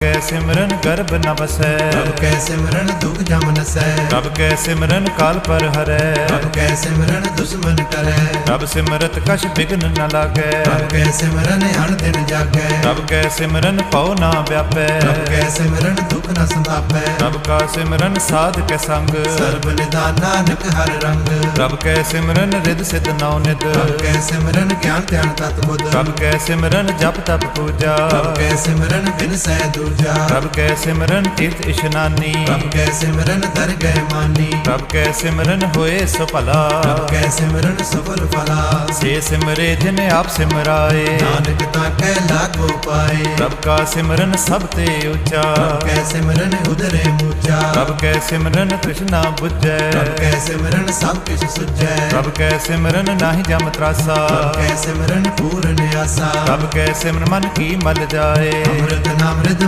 ਕੈ ਸਿਮਰਨ ਗਰਭ ਨ ਬਸੈ ਪ੍ਰਭ ਕੈ ਸਿਮਰਨ ਦੁਖ ਜਮ ਨਸੈ ਪ੍ਰਭ ਕੈ ਸਿਮਰਨ ਕਾਲ ਪਰ ਹਰੈ ਪ੍ਰਭ ਕੈ ਸਿਮਰਨ ਦੁਸ਼ਮਨ ਟਰੈ ਪ੍ਰਭ ਸਿਮਰਤ ਕਛ ਬਿਗਨ ਨ ਲਾਗੈ ਪ੍ਰਭ ਕੈ ਸਿਮਰਨ ਅਣ ਦਿਨ ਜਾਗੈ ਪ੍ਰਭ ਕੈ ਸਿਮਰਨ ਪਉ ਨਾ ਵਿਆਪੈ ਪ੍ਰਭ ਕੈ ਸਿਮਰਨ ਦੁਖ ਨ ਸੰਤਾਪੈ ਪ੍ਰਭ ਕਾ ਸਿਮਰਨ ਸਾਧ ਕੇ ਸੰਗ ਸਰਬ ਨਿਦਾਨ ਨਾਨਕ ਹਰ ਰੰਗ ਪ੍ਰਭ ਕੈ ਸਿਮਰਨ ਰਿਦ ਸਿਧ ਨਉ ਨਿਦ ਪ੍ਰਭ ਕੈ ਸਿਮਰਨ ਗਿਆਨ ਧਿਆਨ ਤਤ ਬੁੱਧ ਪ੍ਰਭ ਕੈ ਸਿਮਰਨ ਜਪ ਤਪ ਪੂਜਾ ਪ੍ਰਭ ਕੈ ਸਿਮਰਨ ਬਿਨ ਸਹਿ ਦੂਜਾ ਪ੍ਰਭ ਕੈ ਸਿਮਰਨ ਤੀਰਥ ਇਸ਼ਨਾਨੀ। ਪ੍ਰਭ ਕੈ ਸਿਮਰਨ ਦਰ ਗਏ ਮਾਨੀ। ਪ੍ਰਭ ਕੈ ਸਿਮਰਨ ਹੋਏ ਸੋ ਭਲਾ ਪ੍ਰਭ ਕੈ ਸਿਮਰਨ ਸਫਲ ਫਲਾ। ਸੇ ਸਿਮਰੇ ਜਿਨ ਆਪ ਸਿਮਰਾਏ। ਨਾਨਕ ਤਾਂ ਕੈ ਲਾਗੋ ਪਾਏ। ਪ੍ਰਭ ਕਾ ਸਿਮਰਨ ਸਭ ਤੇ ਉੱਚਾ। ਪ੍ਰਭ ਕੈ ਸਿਮਰਨ ਉਦਰੇ ਪ੍ਰਭ ਕੈ ਸਿਮਰਨ ਤ੍ਰਿਸ਼ਨਾ 부ਜੈ ਪ੍ਰਭ ਕੈ ਸਿਮਰਨ ਸਭ ਕਿਛ ਸੁਝੈ। ਪ੍ਰਭ ਕੈ ਸਿਮਰਨ ਨਾਹੀ ਜਮ ਤਰਾਸਾ। ਪ੍ਰਭ ਕੈ ਸਿਮਰਨ ਪੂਰਨ ਆਸਾ। ਪ੍ਰਭ ਕੈ ਸਿਮਰਨ ਮਨ ਕੀ ਮਲ ਜਾਏ। ਅੰਮ੍ਰਿਤ ਨਾਮ੍ਰਿਤ